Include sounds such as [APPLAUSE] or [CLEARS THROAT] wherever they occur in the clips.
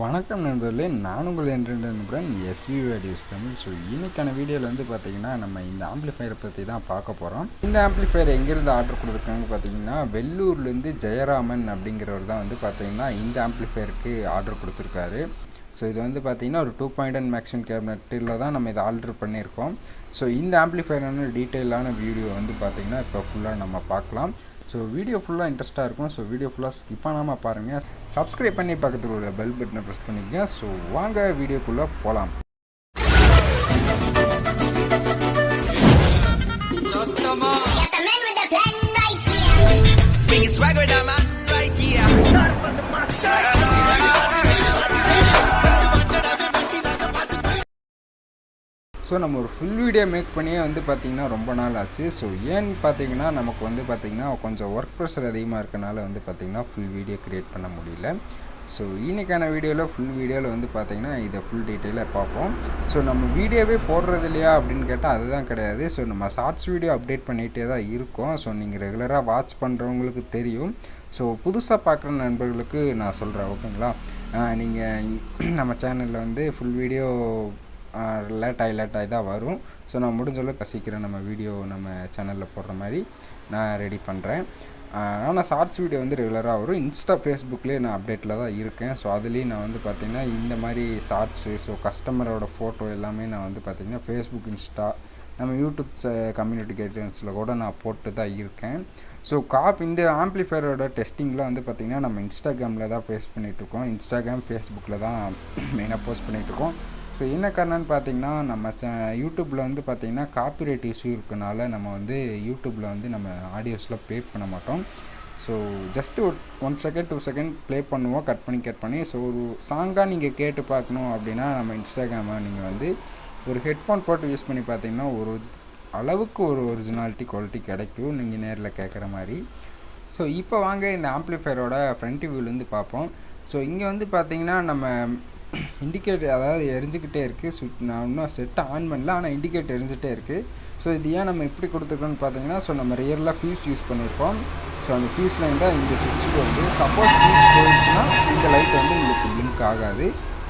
வணக்கம் நண்பர்களே நான் உங்கள் என்று நண்பன் எஸ்யூ அடியூஸ் தமிழ் ஸோ இன்னைக்கான வீடியோவில் வந்து பார்த்தீங்கன்னா நம்ம இந்த ஆம்ப்ளிஃபையரை பற்றி தான் பார்க்க போகிறோம் இந்த ஆம்ப்ளிஃபையர் எங்கேருந்து ஆர்டர் கொடுத்துருக்காங்க பார்த்தீங்கன்னா வெள்ளூர்லேருந்து ஜெயராமன் அப்படிங்கிறவர் தான் வந்து பார்த்தீங்கன்னா இந்த ஆம்ப்ளிஃபையருக்கு ஆர்டர் கொடுத்துருக்காரு. ஸோ இது வந்து பார்த்தீங்கன்னா ஒரு டூ பாயிண்ட் அண்ட் மேக்ஸிமம் கேபினட்டில் தான் நம்ம இதை ஆர்டர் பண்ணியிருக்கோம். ஸோ இந்த ஆம்ப்ளிஃபையரான டீட்டெயிலான வீடியோ வந்து பார்த்தீங்கன்னா இப்போ ஃபுல்லாக நம்ம பார்க்கலாம். ஸோ வீடியோ ஃபுல்லாக இன்ட்ரெஸ்ட்டாக இருக்கும் ஸோ வீடியோ ஃபுல்லாக ஸ்கிப் பண்ணாமல் பாருங்கள் சப்ஸ்கிரைப் பண்ணி பக்கத்தில் உள்ள பெல் பட்டனை ப்ரெஸ் பண்ணிக்கங்க ஸோ வாங்க வீடியோக்குள்ளே போகலாம் Got the man with the plan right here. Bring it swag with that man right here. So நம்ம ஒரு ஃபுல் வீடியோ மேக் பண்ணியே வந்து பார்த்திங்கன்னா ரொம்ப நாள் ஆச்சு. ஸோ ஏன்னு பார்த்தீங்கன்னா நமக்கு வந்து பார்த்திங்கன்னா கொஞ்சம் ஒர்க் ப்ரெஷர் அதிகமாக இருக்கனால வந்து பார்த்திங்கன்னா ஃபுல் வீடியோ க்ரியேட் பண்ண முடியல. ஸோ இன்னைக்கான வீடியோவில் ஃபுல் வீடியோவில் வந்து பார்த்திங்கன்னா இதை ஃபுல் டீட்டெயிலாக பார்ப்போம். ஸோ நம்ம வீடியோவே போடுறது இல்லையா அப்படின்னு கேட்டால் அதுதான் கிடையாது. ஸோ நம்ம ஷார்ட்ஸ் வீடியோ அப்டேட் பண்ணிகிட்டே தான் இருக்கோம். ஸோ நீங்கள் ரெகுலராக வாட்ச் பண்ணுறவங்களுக்கு தெரியும். ஸோ புதுசாக பார்க்குற நண்பர்களுக்கு நான் சொல்கிறேன் ஓகேங்களா நீங்கள் நம்ம சேனலில் வந்து ஃபுல் வீடியோ லேட் ஆகி லேட் ஆகி தான் வரும். ஸோ நான் முடிஞ்ச அளவுக்கு சீக்கிரம் நம்ம வீடியோ நம்ம சேனலில் போடுற மாதிரி நான் ரெடி பண்ணுறேன் ஆனால் ஷார்ட்ஸ் வீடியோ வந்து ரெகுலராக வரும். இன்ஸ்டா ஃபேஸ்புக்லேயே நான் அப்டேட்டில் தான் இருக்கேன். ஸோ அதுலேயும் நான் வந்து பார்த்திங்கன்னா இந்த மாதிரி ஷார்ட்ஸு ஸோ கஸ்டமரோட ஃபோட்டோ எல்லாமே நான் வந்து பார்த்திங்கன்னா ஃபேஸ்புக் இன்ஸ்டா நம்ம யூடியூப் கம்யூனிட்டி கைடன்ஸில் கூட நான் போட்டு தான் இருக்கேன். ஸோ காப் இந்த ஆம்ப்ளிஃபையரோட டெஸ்டிங்கில் வந்து பார்த்திங்கன்னா நம்ம இன்ஸ்டாகிராமில் தான் போஸ்ட் பண்ணிகிட்ருக்கோம் இன்ஸ்டாகிராம் ஃபேஸ்புக்கில் தான் மெயினாக போஸ்ட் பண்ணிகிட்ருக்கோம் ஸோ என்ன காரணம்னு பார்த்தீங்கன்னா நம்ம ச யூடியூப்பில் வந்து பார்த்திங்கன்னா காப்பிரைட் இஷ்யூ இருக்கனால நம்ம வந்து யூடியூப்பில் வந்து நம்ம ஆடியோஸ்லாம் ப்ளே பண்ண மாட்டோம். ஸோ ஜஸ்ட்டு ஒரு one second two second play பண்ணுவோம் கட் பண்ணி கட் பண்ணி. ஸோ ஒரு சாங்காக நீங்கள் கேட்டு பார்க்கணும் அப்படின்னா நம்ம இன்ஸ்டாகிராமை நீங்கள் வந்து ஒரு ஹெட்ஃபோன் போட்டு யூஸ் பண்ணி பார்த்தீங்கன்னா ஒரு அளவுக்கு ஒரு ஒரிஜினாலிட்டி குவாலிட்டி கிடைக்கும். நீங்கள் நேரில் கேட்குற மாதிரி. ஸோ இப்போ வாங்க இந்த ஆம்ப்ளிஃபையரோட ஃப்ரண்ட் வியூலேருந்து பார்ப்போம். ஸோ இங்கே வந்து பார்த்தீங்கன்னா நம்ம இண்டிகேட்டர் அதாவது எரிஞ்சுக்கிட்டே இருக்குது சுட் நான் இன்னும் செட்டை ஆன் பண்ணல. ஆனால் இண்டிகேட்டர் எரிஞ்சிட்டே இருக்குது ஸோ இது ஏன் நம்ம இப்படி கொடுத்துருக்கோம்னு பார்த்தீங்கன்னா ஸோ நம்ம ரியலாக ஃபியூஸ் யூஸ் பண்ணியிருக்கோம் ஸோ அந்த ஃபியூஸ் லைன் தான் இந்த சுவிட்சுக்கு வந்து சப்போஸ் ஃபியூஸ் போயிடுச்சுன்னா இந்த லைட் வந்து உங்களுக்கு பிளிங்க் ஆகாது.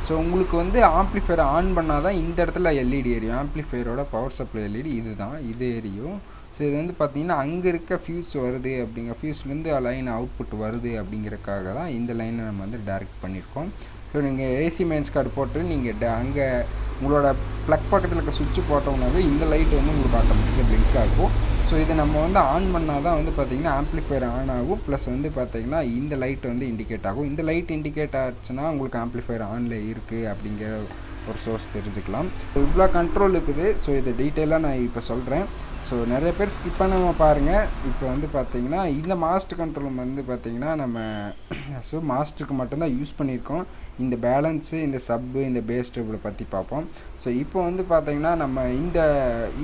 ஸோ உங்களுக்கு வந்து ஆம்ப்ளிஃபையரை ஆன் பண்ணால் தான் இந்த இடத்துல எல்இடி எரியும். ஆம்ப்ளிஃபையரோட பவர் சப்ளை எல்இடி இது தான் இது எரியும். ஸோ இது வந்து பார்த்தீங்கன்னா அங்கே இருக்க ஃபியூஸ் வருது அப்படிங்கிற ஃபியூஸ்லேருந்து லைன் அவுட்புட் வருது அப்படிங்கிறக்காக தான் இந்த லைனை நம்ம வந்து டைரக்ட் பண்ணியிருக்கோம் ஸோ நீங்கள் ஏசி மெயின்ஸ் கார்டு போட்டு நீங்கள் ட அங்கே உங்களோட ப்ளக் பக்கத்தில் இருக்க சுவிட்ச் போட்டோம்னாவே இந்த லைட் வந்து உங்களுக்கு ஆட்டோமேட்டிக்காக பிளிங்க் ஆகும். ஸோ இதை நம்ம வந்து ஆன் பண்ணால் தான் வந்து பார்த்திங்கன்னா ஆம்ப்ளிஃபையர் ஆன் ஆகும். ப்ளஸ் வந்து பார்த்திங்கன்னா இந்த லைட் வந்து இண்டிகேட் ஆகும். இந்த லைட் இண்டிகேட் ஆச்சுன்னா உங்களுக்கு ஆம்ப்ளிஃபையர் ஆனில் இருக்குது அப்படிங்கிற ஒரு சோர்ஸ் தெரிஞ்சுக்கலாம். இவ்வளோ கண்ட்ரோல் இருக்குது. ஸோ இதை டீட்டெயிலாக நான் இப்போ சொல்கிறேன் ஸோ நிறைய பேர் ஸ்கிப் பண்ணாமல் பாருங்கள் இப்போ வந்து பார்த்தீங்கன்னா இந்த மாஸ்டர் கண்ட்ரோல் வந்து பார்த்திங்கன்னா நம்ம ஸோ மாஸ்டருக்கு மட்டும்தான் யூஸ் பண்ணியிருக்கோம். இந்த பேலன்ஸு இந்த சப்பு இந்த பேஸ் டேபிளை பற்றி பார்ப்போம் ஸோ இப்போ வந்து பார்த்தீங்கன்னா நம்ம இந்த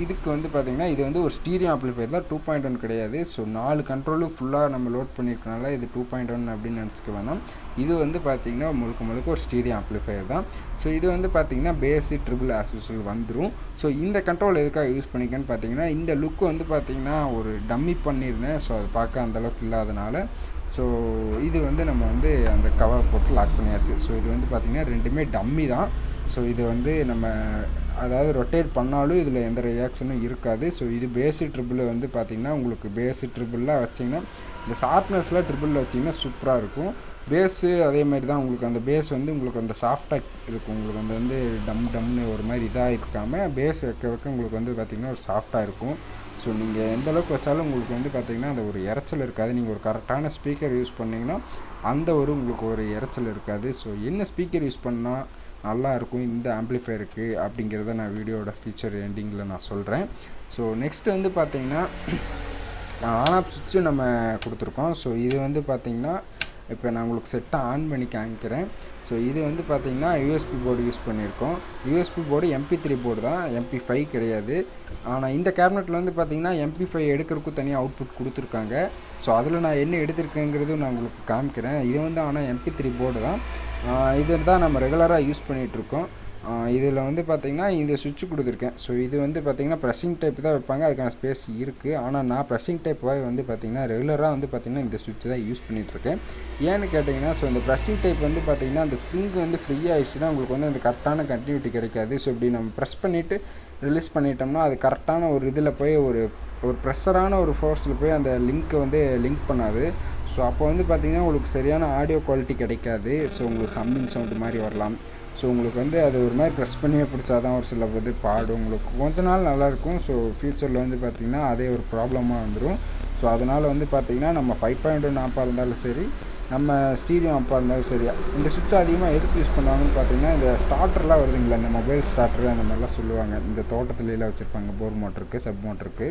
இதுக்கு வந்து பார்த்திங்கன்னா இது வந்து ஒரு ஸ்டீரியோ ஆம்பிளிஃபையர் தான். டூ பாயிண்ட் ஒன் கிடையாது. ஸோ நாலு கண்ட்ரோலும் ஃபுல்லாக நம்ம லோட் பண்ணியிருக்கனால இது டூ பாயிண்ட் ஒன் அப்படின்னு நினச்சிக்க வேணாம். இது வந்து பார்த்திங்கன்னா முழுக்க முழுக்க ஒரு ஸ்டீரியோ ஆம்ப்ளிஃபையர் தான். ஸோ இது வந்து பார்த்தீங்கன்னா பேஸு ட்ரிபிள் ஆசூசல் வந்துடும் ஸோ இந்த கண்ட்ரோல் எதுக்காக யூஸ் பண்ணிக்கன்னு பார்த்தீங்கன்னா இந்த லுக்கு வந்து பார்த்திங்கன்னா ஒரு டம்மி பண்ணியிருந்தேன் ஸோ அது பார்க்க அந்தளவுக்கு இல்லாதனால. ஸோ இது வந்து நம்ம வந்து அந்த கவர் போட்டு லாக் பண்ணியாச்சு. ஸோ இது வந்து பார்த்திங்கன்னா ரெண்டுமே டம்மி தான். ஸோ இது வந்து நம்ம அதாவது ரொட்டேட் பண்ணாலும் இதில் எந்த ரியாக்ஷனும் இருக்காது. ஸோ இது பேஸு ட்ரிபிள் வந்து பார்த்திங்கன்னா உங்களுக்கு பேஸு ட்ரிபிளாக வச்சிங்கன்னா இந்த ஷார்ப்னஸ்லாம் ட்ரிபிளில் வச்சிங்கன்னா சூப்பராக இருக்கும். பேஸு அதே மாதிரி தான் உங்களுக்கு அந்த பேஸ் வந்து உங்களுக்கு அந்த சாஃப்டாக இருக்கும். உங்களுக்கு அந்த வந்து டம் டம்னு ஒரு மாதிரி இதாக இருக்காமல் பேஸ் வைக்க வைக்க உங்களுக்கு வந்து பார்த்திங்கன்னா ஒரு சாஃப்டாக இருக்கும். ஸோ நீங்கள் எந்த அளவுக்கு வச்சாலும் உங்களுக்கு வந்து பார்த்திங்கன்னா அந்த ஒரு இறைச்சல் இருக்காது. நீங்கள் ஒரு கரெக்டான ஸ்பீக்கர் யூஸ் பண்ணிங்கன்னா அந்த ஒரு உங்களுக்கு ஒரு இறைச்சல் இருக்காது. ஸோ என்ன ஸ்பீக்கர் யூஸ் பண்ணால் நல்லா இருக்கும் இந்த ஆம்ப்ளிஃபையருக்கு அப்படிங்கிறத நான் வீடியோட ஃபீச்சர் எண்டிங்கில் நான் சொல்கிறேன் ஸோ நெக்ஸ்ட் வந்து பார்த்திங்கன்னா ஆன் ஆஃப் சுவிட்சும் நம்ம கொடுத்துருக்கோம். ஸோ இது வந்து பார்த்திங்கன்னா இப்போ நான் உங்களுக்கு செட்டை ஆன் பண்ணி காமிக்கிறேன். ஸோ இது வந்து பார்த்திங்கன்னா யூஎஸ்பி போர்டு யூஸ் பண்ணியிருக்கோம். USB board MP three board தான். எம்பி ஃபைவ் கிடையாது. ஆனால் இந்த கேபினெட்டில் வந்து பார்த்திங்கன்னா எம்பி ஃபைவ் எடுக்கிறதுக்கும் தனியாக அவுட்புட் கொடுத்துருக்காங்க. ஸோ அதில் நான் என்ன எடுத்திருக்கேங்கிறது நான் உங்களுக்கு காமிக்கிறேன். இது வந்து ஆனால் எம்பி த்ரீ போர்டு தான். இது தான் நம்ம ரெகுலராக யூஸ் பண்ணிகிட்ருக்கோம் இதில் வந்து பார்த்திங்கன்னா இந்த சுவிட்ச் கொடுத்துருக்கேன். ஸோ இது வந்து பார்த்திங்கன்னா ப்ரெஸ்ஸிங் டைப் தான் வைப்பாங்க. அதுக்கான ஸ்பேஸ் இருக்குது ஆனால் நான் ப்ரெஸ்ஸிங் டைப் வந்து பார்த்திங்கன்னா ரெகுலராக வந்து பார்த்திங்கன்னா இந்த சுவிட்ச் தான் யூஸ் பண்ணிகிட்ருக்கேன் ஏன்னு கேட்டிங்கன்னா ஸோ இந்த ப்ரெஸ்ஸிங் டைப் வந்து பார்த்திங்கன்னா அந்த ஸ்ப்ரிங் வந்து ஃப்ரீ ஆகிடுச்சுன்னா உங்களுக்கு வந்து அந்த கரெக்டான கண்டினியூட்டி கிடைக்காது. ஸோ இப்படி நம்ம ப்ரெஸ் பண்ணிவிட்டு ரிலீஸ் பண்ணிட்டோம்னா அது கரெக்டான ஒரு இதில் போய் ஒரு ஒரு ப்ரெஷரான ஒரு ஃபோர்ஸில் போய் அந்த லிங்க்கை வந்து லிங்க் பண்ணாது. ஸோ அப்போ வந்து பார்த்திங்கன்னா உங்களுக்கு சரியான ஆடியோ குவாலிட்டி கிடைக்காது. ஸோ உங்களுக்கு ஹம்மிங் சவுண்டு மாதிரி வரலாம். ஸோ உங்களுக்கு வந்து அது ஒரு மாதிரி ப்ரெஸ் பண்ணியே பிடிச்சா தான் ஒரு சில இது பாடும். உங்களுக்கு கொஞ்ச நாள் நல்லாயிருக்கும் ஸோ ஃப்யூச்சரில் வந்து பார்த்திங்கன்னா அதே ஒரு ப்ராப்ளமாக வந்துடும் ஸோ அதனால் வந்து பார்த்திங்கன்னா நம்ம ஃபைவ் பாயிண்ட் ஒன் ஆப்பாக இருந்தாலும் சரி நம்ம ஸ்டீரியோ ஆப்பாக இருந்தாலும் சரியா இந்த சுவிட்ச் அதிகமாக எதுக்கு யூஸ் பண்ணுவாங்கன்னு பார்த்தீங்கன்னா இந்த ஸ்டார்டர்லாம் வருதுங்களா இந்த மொபைல் ஸ்டார்டர் அந்த மாதிரிலாம் சொல்லுவாங்க. இந்த தோட்டத்துலலாம் வச்சுருப்பாங்க போர் மோட்டருக்கு சப் மோட்டருக்கு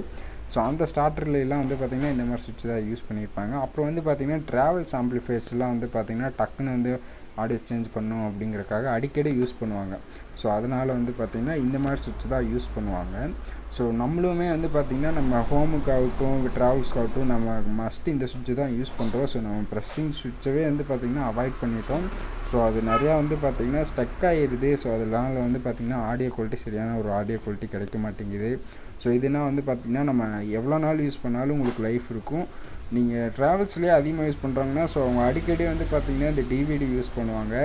ஸோ அந்த ஸ்டார்டர்லாம் வந்து பார்த்திங்கன்னா இந்த மாதிரி சுவிட்ச் தான் யூஸ் பண்ணியிருப்பாங்க. அப்புறம் வந்து பார்த்திங்கன்னா ட்ராவல்ஸ் ஆம்பிளிஃபைர்ஸ்லாம் வந்து பார்த்திங்கன்னா டக்குன்னு வந்து ஆடியோ சேஞ்ச் பண்ணும் அப்படிங்கிறக்காக அடிக்கடி யூஸ் பண்ணுவாங்க. ஸோ அதனால் வந்து பார்த்திங்கன்னா இந்த மாதிரி சுவிட்ச் தான் யூஸ் பண்ணுவாங்க. ஸோ நம்மளுமே வந்து பார்த்திங்கன்னா நம்ம ஹோமுக்காகட்டும் ட்ராவல்ஸ்க்காகட்டும் நம்ம மஸ்ட் இந்த சுவிட்சு தான் யூஸ் பண்ணுறோம் ஸோ நம்ம ப்ரெஸ்ஸிங் சுவிட்சவே வந்து பார்த்திங்கன்னா அவாய்ட் பண்ணிட்டோம். ஸோ அது நிறையா வந்து பார்த்திங்கன்னா ஸ்டக் ஆகிடுது ஸோ அதனால வந்து பார்த்திங்கன்னா ஆடியோ குவாலிட்டி சரியான ஒரு ஆடியோ குவாலிட்டி கிடைக்க மாட்டேங்குது. ஸோ இதுனா வந்து பார்த்திங்கன்னா நம்ம எவ்வளோ நாள் யூஸ் பண்ணாலும் உங்களுக்கு லைஃப் இருக்கும். நீங்கள் ட்ராவல்ஸ்லேயே அதிகமாக யூஸ் பண்ணுறாங்கன்னா ஸோ அவங்க அடிக்கடி வந்து பார்த்திங்கன்னா இந்த டிவிடி யூஸ் பண்ணுவாங்க.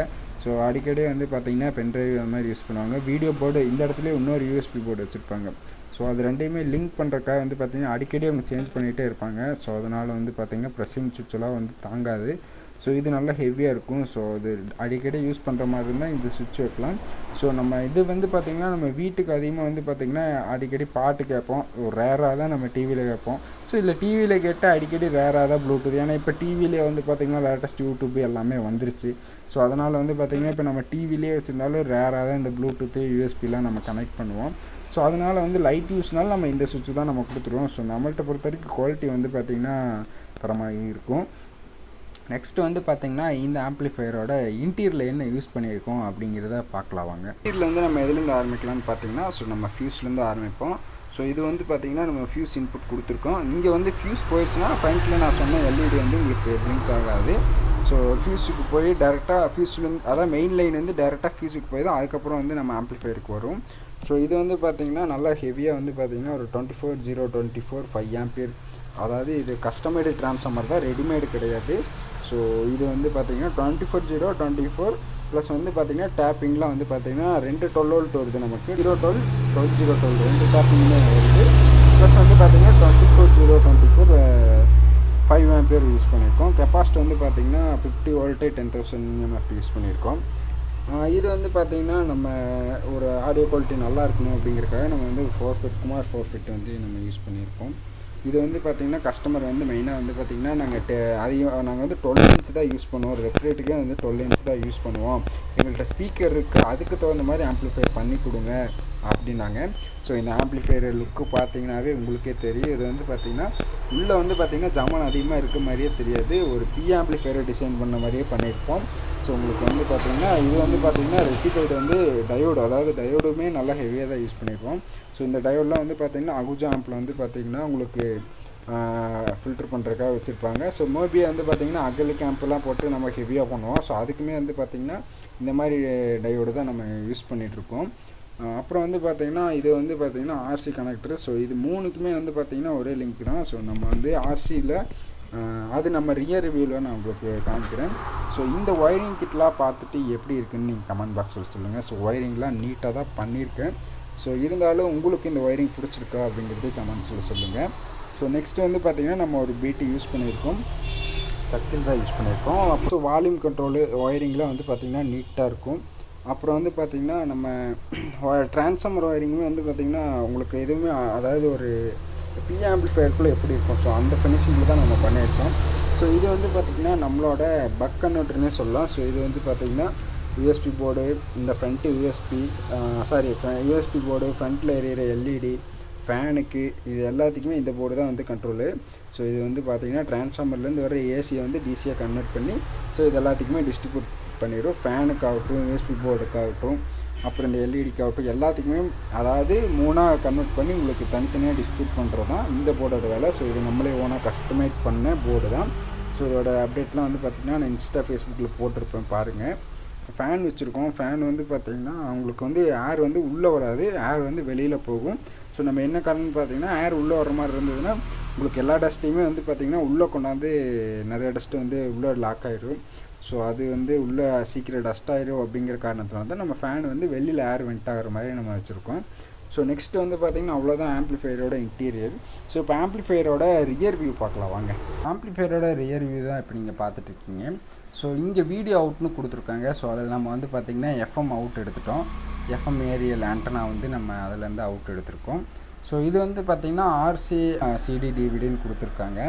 ஸோ அடிக்கடி வந்து பார்த்திங்கன்னா பென்ட்ரைவ் அந்த மாதிரி யூஸ் பண்ணுவாங்க. வீடியோ போர்டு இந்த இடத்துல இன்னொரு யூஎஸ்பி போர்டு வச்சுருப்பாங்க. ஸோ அது ரெண்டையுமே லிங்க் பண்ணுறக்காக வந்து பார்த்திங்கன்னா அடிக்கடி அவங்க சேஞ்ச் பண்ணிகிட்டே இருப்பாங்க. ஸோ அதனால் வந்து பார்த்திங்கன்னா ப்ரெஸ்ஸிங் சுவிட்செல்லாம் வந்து தாங்காது. ஸோ இது நல்லா ஹெவியாக இருக்கும். ஸோ அது அடிக்கடி யூஸ் பண்ணுற மாதிரி இருந்தால் இந்த சுவிட்ச் வைக்கலாம். ஸோ நம்ம இது வந்து பார்த்திங்கன்னா நம்ம வீட்டுக்கு அதிகமாக வந்து பார்த்திங்கன்னா அடிக்கடி பாட்டு கேட்போம். ரேராக தான் நம்ம டிவியில் கேட்போம். ஸோ இல்லை டிவியில் கேட்டால் அடிக்கடி ரேராக தான் ப்ளூடூத் ஏன்னா இப்போ டிவிலே வந்து பார்த்திங்கன்னா லேட்டஸ்ட் யூடியூப் எல்லாமே வந்துருச்சு. ஸோ அதனால் வந்து பார்த்திங்கன்னா இப்போ நம்ம டிவிலே வச்சுருந்தாலும் ரேராக தான் இந்த ப்ளூடூத்து யூஎஸ்பிலாம் நம்ம கனெக்ட் பண்ணுவோம். ஸோ அதனால் வந்து லைட் யூஸ்னால நம்ம இந்த சுவிட்ச் தான் நம்ம கொடுத்துருவோம். ஸோ நம்மள்ட்ட பொறுத்த வரைக்கும் குவாலிட்டி வந்து பார்த்திங்கன்னா தரமாக இருக்கும். நெக்ஸ்ட்டு வந்து பார்த்திங்கன்னா இந்த ஆம்ப்ளிஃபையரோட இன்டீரியரில் என்ன யூஸ் பண்ணியிருக்கோம் அப்படிங்கிறத பார்க்கலாம் வாங்க. இன்டீரியரில் வந்து நம்ம எதுலேருந்து ஆரம்பிக்கலாம்னு பார்த்தீங்கன்னா ஸோ நம்ம ஃபியூஸ்லேருந்து ஆரம்பிப்போம். ஸோ இது வந்து பார்த்திங்கன்னா நம்ம ஃபியூஸ் இன்புட் கொடுத்துருக்கோம். இங்கே வந்து ஃபியூஸ் போயிடுச்சுன்னா ஃப்ரண்ட்டில் நான் சொன்ன எல்இடி வந்து உங்களுக்கு பிளிங்க் ஆகாது. ஸோ ஃபியூஸுக்கு போய் டேரெக்டாக ஃபியூஸ்லேருந்து அதான் மெயின் லைன் வந்து டேரெக்டாக ஃபியூஸுக்கு போய் தான் அதுக்கப்புறம் வந்து நம்ம ஆம்ப்ளிஃபையருக்கு வரும். ஸோ இது வந்து பார்த்திங்கன்னா நல்லா ஹெவியாக வந்து பார்த்திங்கன்னா ஒரு twenty four zero twenty four five ampere அதாவது இது கஸ்டமைடு ட்ரான்ஸ்ஃபார்மர் தான் ரெடிமேடு கிடையாது. ஸோ இது வந்து பார்த்தீங்கன்னா twenty four zero twenty four plus வந்து பார்த்தீங்கன்னா டேப்பிங்லாம் வந்து பார்த்தீங்கன்னா ரெண்டு டுவெல் வோல்ட் வருது நமக்கு? Zero twelve twelve zero twelve ரெண்டு டேப்பிங்குமே வருது. ப்ளஸ் வந்து பார்த்தீங்கன்னா twenty four zero twenty four five ampere use பண்ணியிருக்கோம். கெப்பாசிட்டி வந்து பார்த்தீங்கன்னா fifty volt ten thousand MF use பண்ணியிருக்கோம். இது வந்து பார்த்திங்கன்னா நம்ம ஒரு ஆடியோ குவாலிட்டி நல்லா இருக்கணும் அப்படிங்கிறக்காக நம்ம வந்து four fit Kumar four fit வந்து நம்ம யூஸ் பண்ணியிருக்கோம். இது வந்து பார்த்திங்கன்னா கஸ்டமர் வந்து மெயினாக வந்து பார்த்திங்கன்னா நாங்கள் டெ அதிகம் நாங்கள் வந்து டுவெல் இன்ச் தான் யூஸ் பண்ணுவோம். ரெஃப்ரிஜரேட்டுக்கே வந்து டுவெல் இன்ச் தான் யூஸ் பண்ணுவோம். எங்கள்கிட்ட ஸ்பீக்கர் இருக்குது அதுக்கு தகுந்த மாதிரி ஆம்ப்ளிஃபை பண்ணி கொடுங்க. அப்படின்னாங்க. ஸோ இந்த ஆம்பிளிஃபையர் லுக்கு பார்த்தீங்கன்னாவே உங்களுக்கே தெரியும். இது வந்து பார்த்திங்கன்னா உள்ளே வந்து பார்த்திங்கன்னா ஜமான் அதிகமாக இருக்க மாதிரியே தெரியாது. ஒரு பி ஆம்ப்ளிஃபையரை டிசைன் பண்ண மாதிரியே பண்ணியிருப்போம். ஸோ உங்களுக்கு வந்து பார்த்திங்கன்னா இது வந்து பார்த்திங்கன்னா ரெட்டிஃபைடு வந்து டயோடு அதாவது டயோடுமே நல்லா ஹெவியாக தான் யூஸ் பண்ணியிருப்போம். ஸோ இந்த டயோடெலாம் வந்து பார்த்திங்கன்னா அகுஜா ஆம்பில் வந்து பார்த்திங்கன்னா உங்களுக்கு ஃபில்டர் பண்ணுறதுக்காக வச்சுருப்பாங்க. ஸோ மோபியை வந்து பார்த்திங்கன்னா அகல் கேம்ப்லாம் போட்டு நம்ம ஹெவியாக பண்ணுவோம். ஸோ அதுக்குமே வந்து பார்த்திங்கன்னா இந்த மாதிரி டயோடு தான் நம்ம யூஸ் பண்ணிகிட்ருக்கோம் அப்புறம் வந்து பார்த்திங்கன்னா இது வந்து பார்த்திங்கன்னா ஆர்சி கனெக்டர் ஸோ இது மூணுக்குமே வந்து பார்த்திங்கன்னா ஒரே லிங்க் தான். ஸோ நம்ம வந்து ஆர்சியில் அது நம்ம ரியர் ரிவ்யூவில் நான் உங்களுக்கு காமிக்கிறேன். ஸோ இந்த ஒயரிங் கிட்லாம் பார்த்துட்டு எப்படி இருக்குன்னு நீங்கள் கமெண்ட் பாக்ஸில் சொல்லுங்கள் ஸோ ஒயரிங்லாம் நீட்டாக தான் பண்ணியிருக்கேன். ஸோ இருந்தாலும் உங்களுக்கு இந்த ஒயரிங் பிடிச்சிருக்கா அப்படிங்கிறது கமெண்ட்ஸில் சொல்லுங்கள் ஸோ நெக்ஸ்ட்டு வந்து பார்த்திங்கன்னா நம்ம ஒரு பிடி யூஸ் பண்ணியிருக்கோம். சக்தியில் தான் யூஸ் பண்ணியிருக்கோம் அப்புறம் வால்யூம் கண்ட்ரோலு ஒயரிங்லாம் வந்து பார்த்திங்கன்னா நீட்டாக இருக்கும். அப்புறம் வந்து பார்த்திங்கன்னா நம்ம ட்ரான்ஸ்ஃபார்மர் ஒயரிங்குமே வந்து பார்த்திங்கன்னா உங்களுக்கு எதுவுமே அதாவது ஒரு பி ஆம்பிளிஃபயருக்குள்ளே எப்படி இருக்கும்? ஸோ அந்த ஃபினிஷிங்கில் தான் நம்ம பண்ணியிருக்கோம். ஸோ இது வந்து பார்த்திங்கன்னா நம்மளோட பக் கன்வெர்ட்டர்னே சொல்லலாம். ஸோ இது வந்து பார்த்திங்கன்னா யூஎஸ்பி போர்டு இந்த front USB sorry USB board ஃப்ரண்ட்டில் எரியிற எல்இடி ஃபேனுக்கு இது எல்லாத்துக்குமே இந்த போர்டு தான் வந்து கண்ட்ரோலு ஸோ இது வந்து பார்த்திங்கன்னா ட்ரான்ஸ்ஃபார்மர்லேருந்து வர ஏசியை வந்து டிசியாக கன்வெர்ட் பண்ணி ஸோ இது எல்லாத்துக்குமே டிஸ்ட்ரிபியூட் பண்ணிடும் ஃபேனுக்காகட்டும் யூஎஸ்பி போர்டுக்காகட்டும் அப்புறம் இந்த எல்இடிக்காகட்டும் எல்லாத்துக்குமே அதாவது மூணாக கன்வெர்ட் பண்ணி உங்களுக்கு தனித்தனியாக டிஸ்பியூட் பண்ணுறது தான் இந்த போர்டோட வேலை. ஸோ இது நம்மளே ஓனாக கஸ்டமைட் பண்ண போர்டு தான். ஸோ இதோட அப்டேட்லாம் வந்து பார்த்திங்கன்னா நான் இன்ஸ்டா ஃபேஸ்புக்கில் போட்டிருப்பேன் பாருங்கள் ஃபேன் வச்சுருக்கோம். ஃபேன் வந்து பார்த்திங்கன்னா அவங்களுக்கு வந்து ஏர் வந்து உள்ளே வராது. ஏர் வந்து வெளியில் போகும். ஸோ நம்ம என்ன காரணம்னு பார்த்தீங்கன்னா ஏர் உள்ளே வர மாதிரி இருந்ததுன்னா உங்களுக்கு எல்லா டஸ்ட்டையுமே வந்து பார்த்திங்கன்னா உள்ளே கொண்டாந்து நிறைய டஸ்ட்டு வந்து உள்ளே லாக் ஆயிடும் ஸோ அது வந்து உள்ளே சீக்கிரம் டஸ்ட் ஆயிரும் அப்படிங்கிற காரணத்தினால தான் நம்ம ஃபேன் வந்து வெளியில் ஏர் வெண்ட் ஆகிற மாதிரி நம்ம வச்சுருக்கோம். ஸோ நெக்ஸ்ட் வந்து பார்த்திங்கன்னா அவ்வளோதான் ஆம்ப்ளிஃபையரோட இன்டீரியர் ஸோ இப்போ ஆம்ப்ளிஃபையரோட ரியர் வியூ பார்க்கலாம் வாங்க. ஆம்ப்ளிஃபையரோட ரியர் வியூ தான் இப்போ நீங்கள் பார்த்துட்ருக்கீங்க ஸோ இங்கே வீடியோ அவுட்னு கொடுத்துருக்காங்க. ஸோ அதில் நம்ம வந்து பார்த்திங்கன்னா எஃப்எம் அவுட் எடுத்துட்டோம். எஃப்எம் ஏரியல் ஆண்டனா வந்து நம்ம அதிலேருந்து அவுட் எடுத்திருக்கோம். ஸோ இது வந்து பார்த்திங்கன்னா ஆர்சி சிடி டிவிடின்னு கொடுத்துருக்காங்க.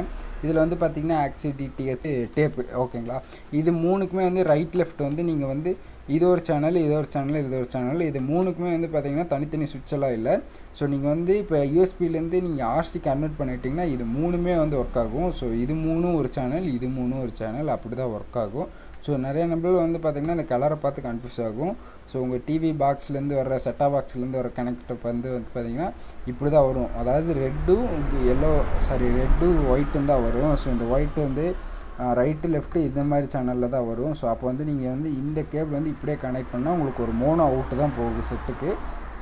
இதில் வந்து பார்த்திங்கன்னா ஆக்சி டிடிஹெச் டேப்பு ஓகேங்களா இது மூணுக்குமே வந்து ரைட் லெஃப்ட் வந்து நீங்கள் வந்து இது ஒரு சேனல் இது ஒரு சேனல் இது ஒரு சேனல் இது மூணுக்குமே வந்து பார்த்தீங்கன்னா தனித்தனி சுவிட்ச் எல்லாம் இல்லை. ஸோ நீங்கள் வந்து இப்போ யூஎஸ்பிலேருந்து நீங்கள் ஆர்சி கன்வெர்ட் பண்ணிட்டீங்கன்னா இது மூணுமே வந்து ஒர்க் ஆகும். ஸோ இது மூணும் ஒரு சேனல் இது மூணும் ஒரு சேனல் அப்படி தான் ஒர்க் ஆகும். ஸோ நிறைய நம்பர் வந்து பார்த்திங்கன்னா இந்த கலரை பார்த்து கன்ஃபியூஸ் ஆகும். ஸோ உங்கள் டிவி பாக்ஸ்லேருந்து வர செட்டா பாக்ஸ்லேருந்து வர கனெக்டர் வந்து வந்து பார்த்திங்கன்னா இப்படி தான் வரும். அதாவது ரெட்டும் எல்லோ சாரி ரெட்டு ஒயிட்டும் தான் வரும். ஸோ இந்த ஒயிட்டு வந்து ரைட்டு லெஃப்ட்டு இந்த மாதிரி சேனலில் தான் வரும். ஸோ அப்போ வந்து நீங்கள் வந்து இந்த கேபிள் வந்து இப்படியே கனெக்ட் பண்ணால் உங்களுக்கு ஒரு மோனோ அவுட்டு தான் போகுது செட்டுக்கு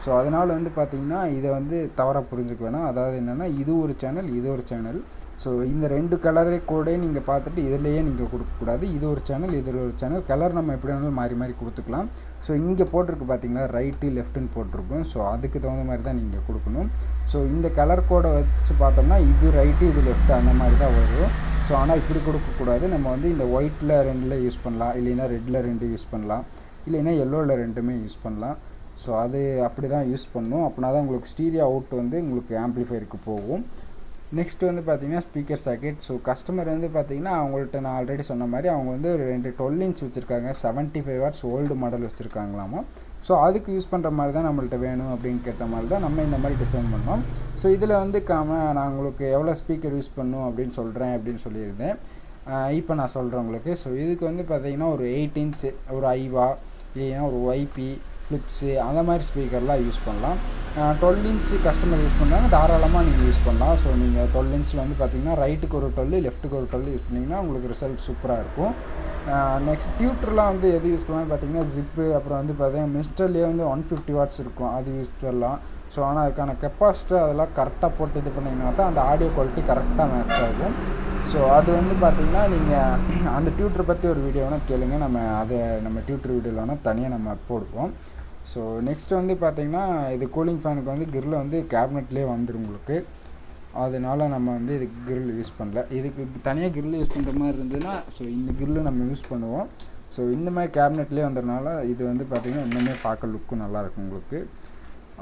ஸோ அதனால் வந்து பார்த்திங்கன்னா இதை வந்து தவறாக புரிஞ்சுக்க வேணாம். அதாவது என்னென்னா இது ஒரு சேனல் இது ஒரு சேனல் ஸோ இந்த ரெண்டு கலரை கூட நீங்கள் பார்த்துட்டு இதுலேயே நீங்கள் கொடுக்கக்கூடாது இது ஒரு சேனல் இது ஒரு சேனல் கலர் நம்ம எப்படி வேணாலும் மாறி மாறி கொடுத்துக்கலாம். ஸோ இங்கே போட்டிருக்கு பார்த்தீங்களா ரைட்டு லெஃப்ட்டுன்னு போட்டிருக்கும். ஸோ அதுக்கு தகுந்த மாதிரி தான் நீங்கள் கொடுக்கணும். ஸோ இந்த கலர் கோடை வச்சு பார்த்தோம்னா இது ரைட்டு இது லெஃப்ட்டு அந்த மாதிரி தான் வரும். ஸோ ஆனால் இப்படி கொடுக்கக்கூடாது நம்ம வந்து இந்த ஒயிட்டில் ரெண்டில் யூஸ் பண்ணலாம். இல்லைன்னா ரெட்டில் ரெண்டு யூஸ் பண்ணலாம். இல்லைன்னா எல்லோவில் ரெண்டுமே யூஸ் பண்ணலாம். ஸோ அது அப்படி தான் யூஸ் பண்ணணும் அப்படின்னா தான் உங்களுக்கு ஸ்டீரியோ அவுட் வந்து உங்களுக்கு ஆம்ப்ளிஃபையருக்கு போகும். நெக்ஸ்ட் வந்து பார்த்தீங்கன்னா ஸ்பீக்கர் சாக்கெட் ஸோ கஸ்டமர் வந்து பார்த்தீங்கன்னா அவங்கள்ட்ட நான் ஆல்ரெடி சொன்ன மாதிரி அவங்க வந்து ஒரு ரெண்டு டுவெல் இன்ச் வச்சுருக்காங்க. Seventy five watts old model வச்சுருக்காங்களாமா? So அதுக்கு யூஸ் பண்ணுற மாதிரி தான் நம்மள்ட்ட வேணும் அப்படின்னு கேட்ட மாதிரி தான் நம்ம இந்த மாதிரி டிசைன் பண்ணோம். ஸோ இதில் வந்து காம நான் உங்களுக்கு எவ்வளோ ஸ்பீக்கர் யூஸ் பண்ணும் அப்படின்னு சொல்கிறேன் அப்படின்னு சொல்லியிருந்தேன். இப்போ நான் சொல்கிறேன் உங்களுக்கு. ஸோ இதுக்கு வந்து பார்த்தீங்கன்னா ஒரு எயிட் இன்ச்சு ஒரு ஐவா இல்லைன்னா ஒரு ஒய்பி ஃப்ளிப்ஸு அந்த மாதிரி ஸ்பீக்கர்லாம் யூஸ் பண்ணலாம். டுவெல் இன்ச்சு கஸ்டமர் யூஸ் பண்ணாங்க தாராளமாக நீங்கள் யூஸ் பண்ணலாம். ஸோ நீங்கள் டுவெல் இன்ச்சில் வந்து பார்த்தீங்கன்னா ரைட்டுக்கு ஒரு டுவெல் லெஃப்ட்டுக்கு ஒரு டுவெல் யூஸ் பண்ணிங்கன்னா உங்களுக்கு ரிசல்ட் சூப்பராக இருக்கும். நெக்ஸ்ட் டியூட்டர்லாம் வந்து எது யூஸ் பண்ணலாம் பார்த்தீங்கன்னா ஜிப்பு அப்புறம் வந்து பார்த்தீங்கன்னா மிஸ்டர்லேயே வந்து ஒன் ஃபிஃப்டி வாட்ஸ் இருக்கும். அது யூஸ் பண்ணலாம். ஸோ ஆனால் அதுக்கான கெப்பாசிட்டர் அதெல்லாம் கரெக்டாக போட்டு இது பண்ணிங்கன்னா தான் அந்த ஆடியோ குவாலிட்டி கரெக்டாக மேட்ச் ஆகும். ஸோ அது வந்து பார்த்திங்கன்னா நீங்கள் அந்த டியூட்டரை பற்றி ஒரு வீடியோ வேணால் கேளுங்க. நம்ம அதை நம்ம டியூட்டர் வீடியோவில் வேணால் தனியாக நம்ம போடுவோம். ஸோ நெக்ஸ்ட் வந்து பார்த்திங்கன்னா இது கூலிங் ஃபேனுக்கு வந்து கிரில் வந்து கேபினெட்லேயே வந்துடும் உங்களுக்கு. அதனால நம்ம வந்து இதுக்கு கிரில் யூஸ் பண்ணல. இதுக்கு தனியாக கிரில் யூஸ் பண்ணுற மாதிரி இருந்ததுன்னா ஸோ இந்த கிரில் நம்ம யூஸ் பண்ணுவோம். ஸோ இந்த மாதிரி கேபினெட்லேயே வந்ததுனால இது வந்து பார்த்திங்கன்னா இன்னுமே பார்க்க லுக்கும் நல்லாயிருக்கும் உங்களுக்கு.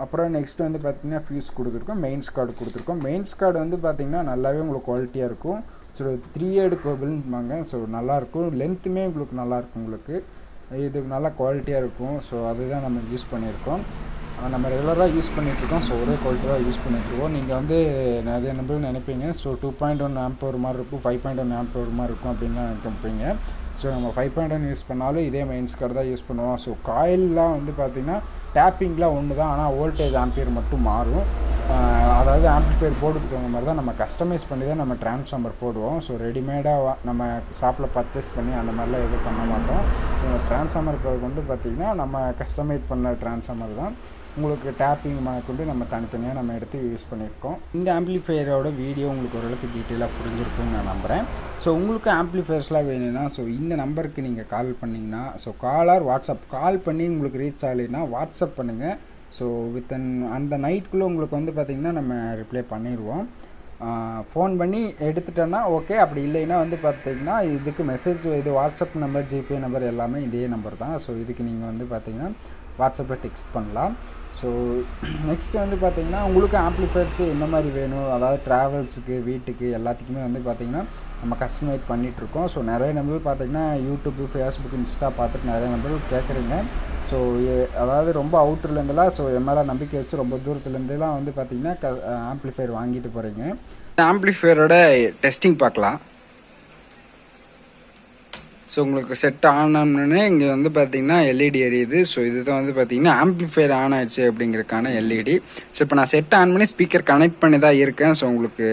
அப்புறம் நெக்ஸ்ட் வந்து பார்த்திங்கன்னா ஃபியூஸ் கொடுத்துருக்கோம் மெயின்ஸ் கார்டு கொடுத்துருக்கோம். மெயின்ஸ் கார்டு வந்து பார்த்திங்கன்னா நல்லாவே உங்களுக்கு குவாலிட்டியாக இருக்கும். ஸோ த்ரீ ஏடு கோபிள்னுபாங்க ஸோ நல்லாயிருக்கும். லென்த்துமே உங்களுக்கு நல்லாயிருக்கும் உங்களுக்கு. இது நல்லா குவாலிட்டியாக இருக்கும். ஸோ அதுதான் நம்ம யூஸ் பண்ணியிருக்கோம். நம்ம ரெகுலராக யூஸ் பண்ணிகிட்ருக்கோம் ஸோ ஒரே குவாலிட்டியாக யூஸ் பண்ணிகிட்ருக்கோம் நீங்கள் வந்து நிறைய நம்பர் நினைப்பீங்க. So two point one amp ஒரு மாதிரி இருக்கும் ஃபைவ் பாயிண்ட் ஒன் ஆம்ப் ஒரு மாதிரி இருக்கும் அப்படின்லாம் நினைப்பீங்க. ஸோ நம்ம ஃபைவ் பாயிண்ட் ஒன் யூஸ் பண்ணாலும் இதே மெயின்ஸ் கார்டு தான் யூஸ் பண்ணுவோம். ஸோ காயிலெலாம் வந்து பார்த்திங்கன்னா டேப்பிங்லாம் ஒன்று தான் ஆனால் வோல்டேஜ் ஆம்பியர் மட்டும் மாறும். அதாவது ஆம்பிளிஃபையர் போர்டுக்கு தகுந்த மாதிரி தான் நம்ம கஸ்டமைஸ் பண்ணி தான் நம்ம ட்ரான்ஸ்ஃபார்மர் போடுவோம். ஸோ ரெடிமேடாக நம்ம ஷாப்பில் பர்ச்சேஸ் பண்ணி அந்த மாதிரிலாம் எதுவும் பண்ண மாட்டோம். ட்ரான்ஸ்ஃபார்மர் கொண்டு பார்த்திங்கன்னா நம்ம கஸ்டமைஸ் பண்ண ட்ரான்ஸ்ஃபார்மர் தான். உங்களுக்கு டேப்பிங் கொண்டு நம்ம தனித்தனியாக நம்ம எடுத்து யூஸ் பண்ணியிருக்கோம். இந்த ஆம்ப்ளிஃபையரோட வீடியோ உங்களுக்கு ஓரளவுக்கு டீட்டெயிலாக புரிஞ்சிருக்கும்னு நான் நம்புகிறேன் ஸோ உங்களுக்கு ஆம்ப்ளிஃபையர்ஸ்லாம் வேணும்னா ஸோ இந்த நம்பருக்கு நீங்கள் கால் பண்ணிங்கன்னா ஸோ காலார் வாட்ஸ்அப் கால் பண்ணி உங்களுக்கு ரீச் ஆகலைன்னா வாட்ஸ்அப் பண்ணுங்கள் ஸோ வித்தின் அந்த நைட்டுக்குள்ளே உங்களுக்கு வந்து பார்த்திங்கன்னா நம்ம ரிப்ளை பண்ணிடுவோம் ஃபோன் பண்ணி எடுத்துட்டோன்னா ஓகே அப்படி இல்லைன்னா வந்து பார்த்தீங்கன்னா இதுக்கு மெசேஜ் இது வாட்ஸ்அப் நம்பர் ஜிபே நம்பர் எல்லாமே இதே நம்பர் தான். ஸோ இதுக்கு நீங்கள் வந்து பார்த்திங்கன்னா வாட்ஸ்அப்பில் டெக்ஸ்ட் பண்ணலாம். ஸோ நெக்ஸ்ட்டு [CLEARS THROAT] வந்து பார்த்திங்கன்னா உங்களுக்கு ஆம்பிளிஃபயர்ஸு என்ன மாதிரி வேணும்? அதாவது ட்ராவல்ஸுக்கு வீட்டுக்கு எல்லாத்துக்குமே வந்து பார்த்திங்கன்னா நம்ம கஸ்டமைட் பண்ணிகிட்ருக்கோம் ஸோ நிறைய நம்பர் பார்த்திங்கன்னா யூடியூப்பு ஃபேஸ்புக் இன்ஸ்டா பார்த்துட்டு நிறைய நம்பர் கேட்குறீங்க. ஸோ அதாவது ரொம்ப அவுட்டர்லேருந்துலாம் ஸோ என் மேலே நம்பிக்கை வச்சு ரொம்ப தூரத்துலேருந்துலாம் வந்து பார்த்திங்கன்னா க ஆம்ப்ளிஃபையர் வாங்கிட்டு போகிறீங்க ஆம்ப்ளிஃபையரோட டெஸ்டிங் பார்க்கலாம். ஸோ உங்களுக்கு செட் ஆன் ஆனோடனே இங்கே வந்து பார்த்தீங்கன்னா எல்இடி எரியுது. ஸோ இது தான் வந்து பார்த்தீங்கன்னா ஆம்ப்ளிஃபையர் ஆன் ஆயிடுச்சு அப்படிங்கிறதுக்கான எல்இடி ஸோ இப்போ நான் செட் ஆன் பண்ணி ஸ்பீக்கர் கனெக்ட் பண்ணி தான் இருக்கேன். ஸோ உங்களுக்கு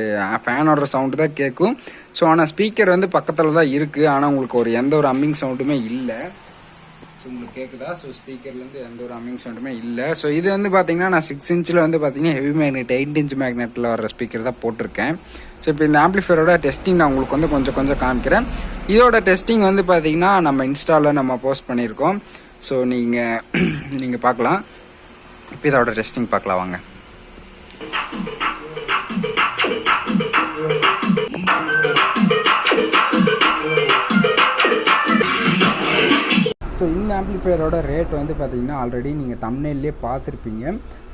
ஃபேனோட சவுண்டு தான் கேட்கும் ஸோ ஆனால் ஸ்பீக்கர் வந்து பக்கத்தில் தான் இருக்குது ஆனால் உங்களுக்கு ஒரு எந்த ஒரு அம்மிங் சவுண்டுமே இல்லை. ஸோ உங்களுக்கு கேட்குதா ஸோ ஸ்பீக்கர்லேருந்து எந்த ஒரு அமிங் சவுண்டுமே இல்லை. ஸோ இது வந்து பார்த்தீங்கன்னா நான் சிக்ஸ் இன்ச்சில் வந்து பார்த்தீங்கன்னா ஹெவி மேக்னெட் எயிட் இன்ச் மேக்னெட்டில் வர ஸ்பீக்கர் தான் போட்டிருக்கேன். ஸோ இப்போ இந்த ஆம்ப்ளிஃபையரோட டெஸ்டிங் நான் உங்களுக்கு வந்து கொஞ்சம் கொஞ்சம் காமிக்கிறேன். இதோட டெஸ்டிங் வந்து பார்த்தீங்கன்னா நம்ம இன்ஸ்டாவில் நம்ம போஸ்ட் பண்ணியிருக்கோம். ஸோ நீங்கள் [CLEARS THROAT] நீங்கள் பார்க்கலாம். இப்போ இதோட டெஸ்டிங் பார்க்கலாம் வாங்க. ஸோ இந்த ஆம்ப்ளிஃபையரோட ரேட் வந்து பார்த்திங்கன்னா ஆல்ரெடி நீங்கள் தம்னேல்லே பார்த்துருப்பீங்க.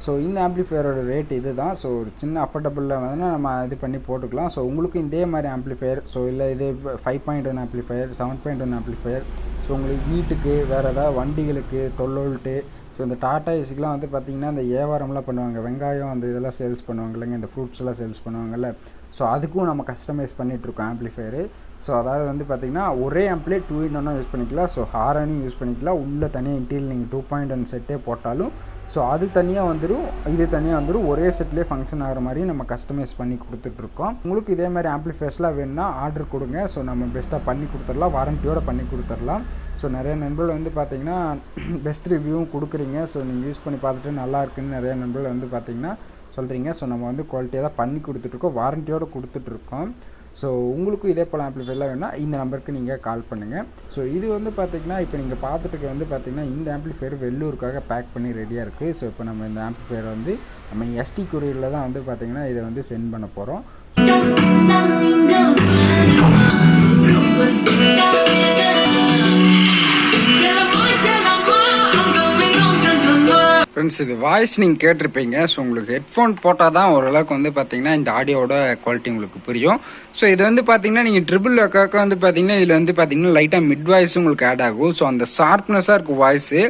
ஸோ இந்த ஆம்ப்ளிஃபையரோட ரேட் இது தான் ஸோ ஒரு சின்ன அஃபோர்டபுளில் வந்து நம்ம இது பண்ணி போட்டுக்கலாம். ஸோ உங்களுக்கு இதே மாதிரி ஆம்ப்ளிஃபையர் ஸோ இல்லை இது five point one amplifier seven point one amplifier so உங்களுக்கு வீட்டுக்கு வேறு ஏதாவது வண்டிகளுக்கு டொல்லோல்ட்டு ஸோ இந்த டாடா ஏசிக்கெலாம் வந்து பார்த்திங்கன்னா இந்த வியாபாரம்லாம் பண்ணுவாங்க. வெங்காயம் அந்த இதெல்லாம் சேல்ஸ் பண்ணுவாங்க இல்லைங்க? இந்த ஃப்ரூட்ஸ் எல்லாம் சேல்ஸ் பண்ணுவாங்கல்ல. ஸோ அதுக்கும் நம்ம கஸ்டமைஸ் பண்ணிகிட்ருக்கோம் ஆம்ப்ளிஃபையரு. ஸோ அதாவது வந்து பார்த்திங்கன்னா ஒரே ஆம்ப்ளே டூ இன் ஒன்னாக யூஸ் பண்ணிக்கலாம். ஸோ ஹாரனையும் யூஸ் பண்ணிக்கலாம். உள்ளே தனியாக இன்டீரியல் நீங்கள் டூ பாயிண்ட் ஒன் செட்டே போட்டாலும் ஸோ அது தனியாக வந்துடும் இது தனியாக வந்துடும் ஒரே செட்லேயே ஃபங்க்ஷன் ஆகிற மாதிரி நம்ம கஸ்டமைஸ் பண்ணி கொடுத்துட்ருக்கோம். உங்களுக்கு இதே மாதிரி ஆம்பிளிஃபேர்ஸ்லாம் வேணும்னா ஆர்டர் கொடுங்க. ஸோ நம்ம பெஸ்ட்டாக பண்ணி கொடுத்துடலாம். வாரண்டியோடு பண்ணி கொடுத்துடலாம். ஸோ நிறைய நண்பர்கள் வந்து பார்த்தீங்கன்னா [CLEARS THROAT] பெஸ்ட் ரிவ்யூவும் கொடுக்குறீங்க. ஸோ நீங்கள் யூஸ் பண்ணி பார்த்துட்டு நல்லா இருக்குன்னு நிறைய நண்பர்கள் வந்து பார்த்தீங்கன்னா சொல்கிறீங்க ஸோ நம்ம வந்து குவாலிட்டியாக தான் பண்ணி கொடுத்துட்ருக்கோம் வாரண்டியோட கொடுத்துட்ருக்கோம் ஸோ உங்களுக்கும் இதே போல் ஆம்பிளிஃபைலாம் வேணும்னா இந்த நம்பருக்கு நீங்கள் கால் பண்ணுங்கள் ஸோ இது வந்து பார்த்திங்கன்னா இப்போ நீங்கள் பார்த்துட்டு வந்து பார்த்திங்கன்னா இந்த ஆம்ப்ளிஃபையர் வெள்ளூருக்காக பேக் பண்ணி ரெடியாக இருக்குது ஸோ இப்போ நம்ம இந்த ஆம்ப்ளிஃபையர் வந்து நம்ம எஸ்டி குரியரில் தான் வந்து பார்த்திங்கன்னா இதை வந்து சென்ட் பண்ண போகிறோம் ஃப்ரெண்ட்ஸ் இது வாய்ஸ் நீங்கள் கேட்டிருப்பீங்க. ஸோ உங்களுக்கு ஹெட்ஃபோன் போட்டால் தான் ஓரளவுக்கு வந்து பார்த்தீங்கன்னா இந்த ஆடியோட குவாலிட்டி உங்களுக்கு புரியும். ஸோ இது வந்து பார்த்தீங்கன்னா நீங்கள் ட்ரிபிள் வைக்காக்க வந்து பார்த்தீங்கன்னா இதில் வந்து பார்த்தீங்கன்னா லைட்டாக மிட் வாய்ஸ் உங்களுக்கு ஆட் ஆகும். ஸோ அந்த ஷார்ப்னஸாக இருக்கும் வாய்ஸு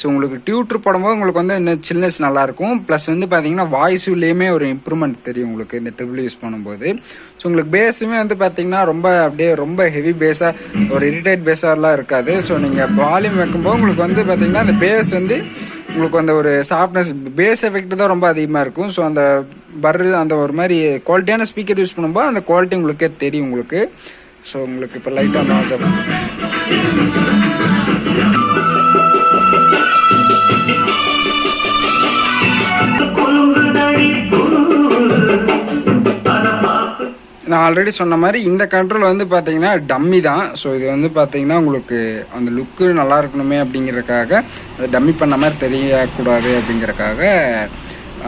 ஸோ உங்களுக்கு டியூட்ரு போடும்போது உங்களுக்கு வந்து இந்த சில்னஸ் நல்லாயிருக்கும். ப்ளஸ் வந்து பார்த்தீங்கன்னா வாய்ஸ்லேயுமே ஒரு இம்ப்ரூவ்மெண்ட் தெரியும் உங்களுக்கு இந்த ட்ரிபிள் யூஸ் பண்ணும்போது. ஸோ உங்களுக்கு பேஸுமே வந்து பார்த்தீங்கன்னா ரொம்ப அப்படியே ரொம்ப ஹெவி பேஸாக ஒரு இரிட்டேட் பேஸாலாம் இருக்காது. ஸோ நீங்கள் வால்யூம் வைக்கும்போது உங்களுக்கு வந்து பார்த்தீங்கன்னா அந்த பேஸ் வந்து உங்களுக்கு அந்த ஒரு சாஃப்ட்னஸ் பேஸ் எஃபெக்ட் தான் ரொம்ப அதிகமாக இருக்கும். ஸோ அந்த பர் அந்த ஒரு மாதிரி குவாலிட்டியான ஸ்பீக்கர் யூஸ் பண்ணும்போது அந்த குவாலிட்டி உங்களுக்கே தெரியும் உங்களுக்கு. ஸோ உங்களுக்கு இப்போ லைட்டாக அந்த நான் ஆல்ரெடி சொன்ன மாதிரி இந்த கண்ட்ரோல் வந்து பார்த்தீங்கன்னா டம்மி தான். ஸோ இது வந்து பார்த்தீங்கன்னா உங்களுக்கு அந்த லுக்கு நல்லா இருக்கணுமே அப்படிங்கிறதுக்காக அது டம்மி பண்ண மாதிரி தெரியக்கூடாது அப்படிங்கிறதுக்காக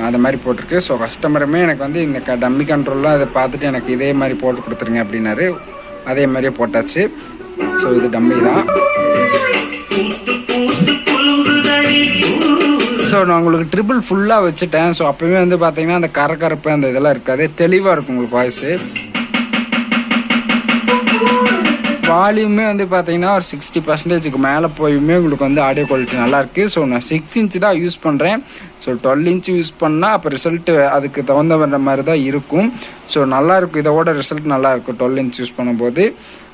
அந்த மாதிரி போட்டிருக்கு. ஸோ கஸ்டமருமே எனக்கு வந்து இந்த க டம்மி கண்ட்ரோல்லாம் அதை பார்த்துட்டு எனக்கு இதே மாதிரி போட்டு கொடுத்துருங்க அப்படின்னாரு. அதே மாதிரியே போட்டாச்சு. ஸோ இது டம்மி தான். ஸோ நான் உங்களுக்கு ட்ரிபிள் ஃபுல்லாக வச்சுட்டேன். ஸோ அப்போவே வந்து பார்த்தீங்கன்னா அந்த கரகரப்பு அந்த இதெல்லாம் இருக்காது. தெளிவாக இருக்கும் உங்களுக்கு வாய்ஸு வால்யூமே வந்து பார்த்தீங்கன்னா ஒரு சிக்ஸ்டி பர்சன்டேஜுக்கு மேலே போயுமே உங்களுக்கு வந்து ஆடியோ குவாலிட்டி நல்லாயிருக்கு ஸோ நான் சிக்ஸ் இன்ச் தான் யூஸ் பண்ணுறேன் ஸோ டுவெல் இன்ச் யூஸ் பண்ணால் அப்போ ரிசல்ட்டு அதுக்கு தகுந்த மாதிரி தான் இருக்கும். ஸோ நல்லாயிருக்கும் இதோட ரிசல்ட் நல்லாயிருக்கும் டுவெல் இன்ச் யூஸ் பண்ணும்போது.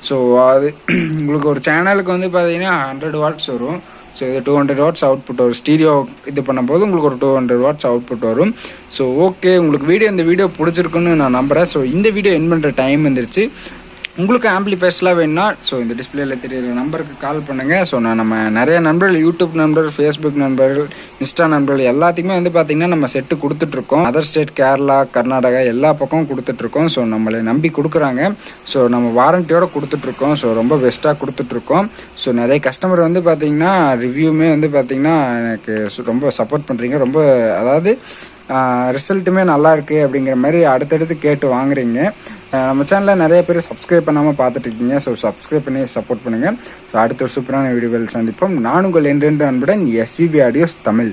ஸோ அது [CLEARS THROAT] உங்களுக்கு ஒரு சேனலுக்கு வந்து பார்த்தீங்கன்னா ஹண்ட்ரட் வாட்ஸ் வரும். ஸோ இது டூ ஹண்ட்ரட் வாட்ஸ் அவுட்புட் வரும் ஸ்டீரியோ இது பண்ணும்போது உங்களுக்கு ஒரு டூ ஹண்ட்ரட் வாட்ஸ் அவுட்புட் வரும். ஸோ ஓகே உங்களுக்கு வீடியோ இந்த வீடியோ பிடிச்சிருக்குன்னு நான் நம்புகிறேன் ஸோ இந்த வீடியோ என் பண்ணுற டைம் வந்துருச்சு. உங்களுக்கு ஆம்பிளிஃபைர்ஸ்லாம் வேணும்னா ஸோ இந்த டிஸ்பிளேல தெரியுற நம்பருக்கு கால் பண்ணுங்கள் ஸோ நான் நம்ம நிறைய நண்பர்கள் யூடியூப் நண்பர்கள் ஃபேஸ்புக் நண்பர்கள் இன்ஸ்டா நண்பர்கள் எல்லாத்துக்குமே வந்து பார்த்தீங்கன்னா நம்ம செட்டு கொடுத்துட்ருக்கோம். அதர் ஸ்டேட் கேரளா கர்நாடகா எல்லா பக்கமும் கொடுத்துட்ருக்கோம். ஸோ நம்மளை நம்பி கொடுக்குறாங்க. ஸோ நம்ம வாரண்டியோட கொடுத்துட்ருக்கோம். ஸோ ரொம்ப பெஸ்ட்டாக கொடுத்துட்ருக்கோம். ஸோ நிறைய கஸ்டமர் வந்து பார்த்தீங்கன்னா ரிவ்யூமே வந்து பார்த்தீங்கன்னா எனக்கு ரொம்ப சப்போர்ட் பண்ணுறீங்க ரொம்ப அதாவது ரிசல்ட்டுமே நல்லா இருக்குது அப்படிங்கிற மாதிரி அடுத்தடுத்து கேட்டு வாங்குறீங்க. நம்ம சேனலில் நிறைய பேர் சப்ஸ்கிரைப் பண்ணாமல் பார்த்துட்டு இருக்கீங்க. ஸோ சப்ஸ்கிரைப் பண்ணி சப்போர்ட் பண்ணுங்கள் ஸோ அடுத்த ஒரு சூப்பரான வீடியோவில் சந்திப்போம். நான் உங்கள் என்றென்று அன்புடன் எஸ்விபி ஆடியோஸ் தமிழ்.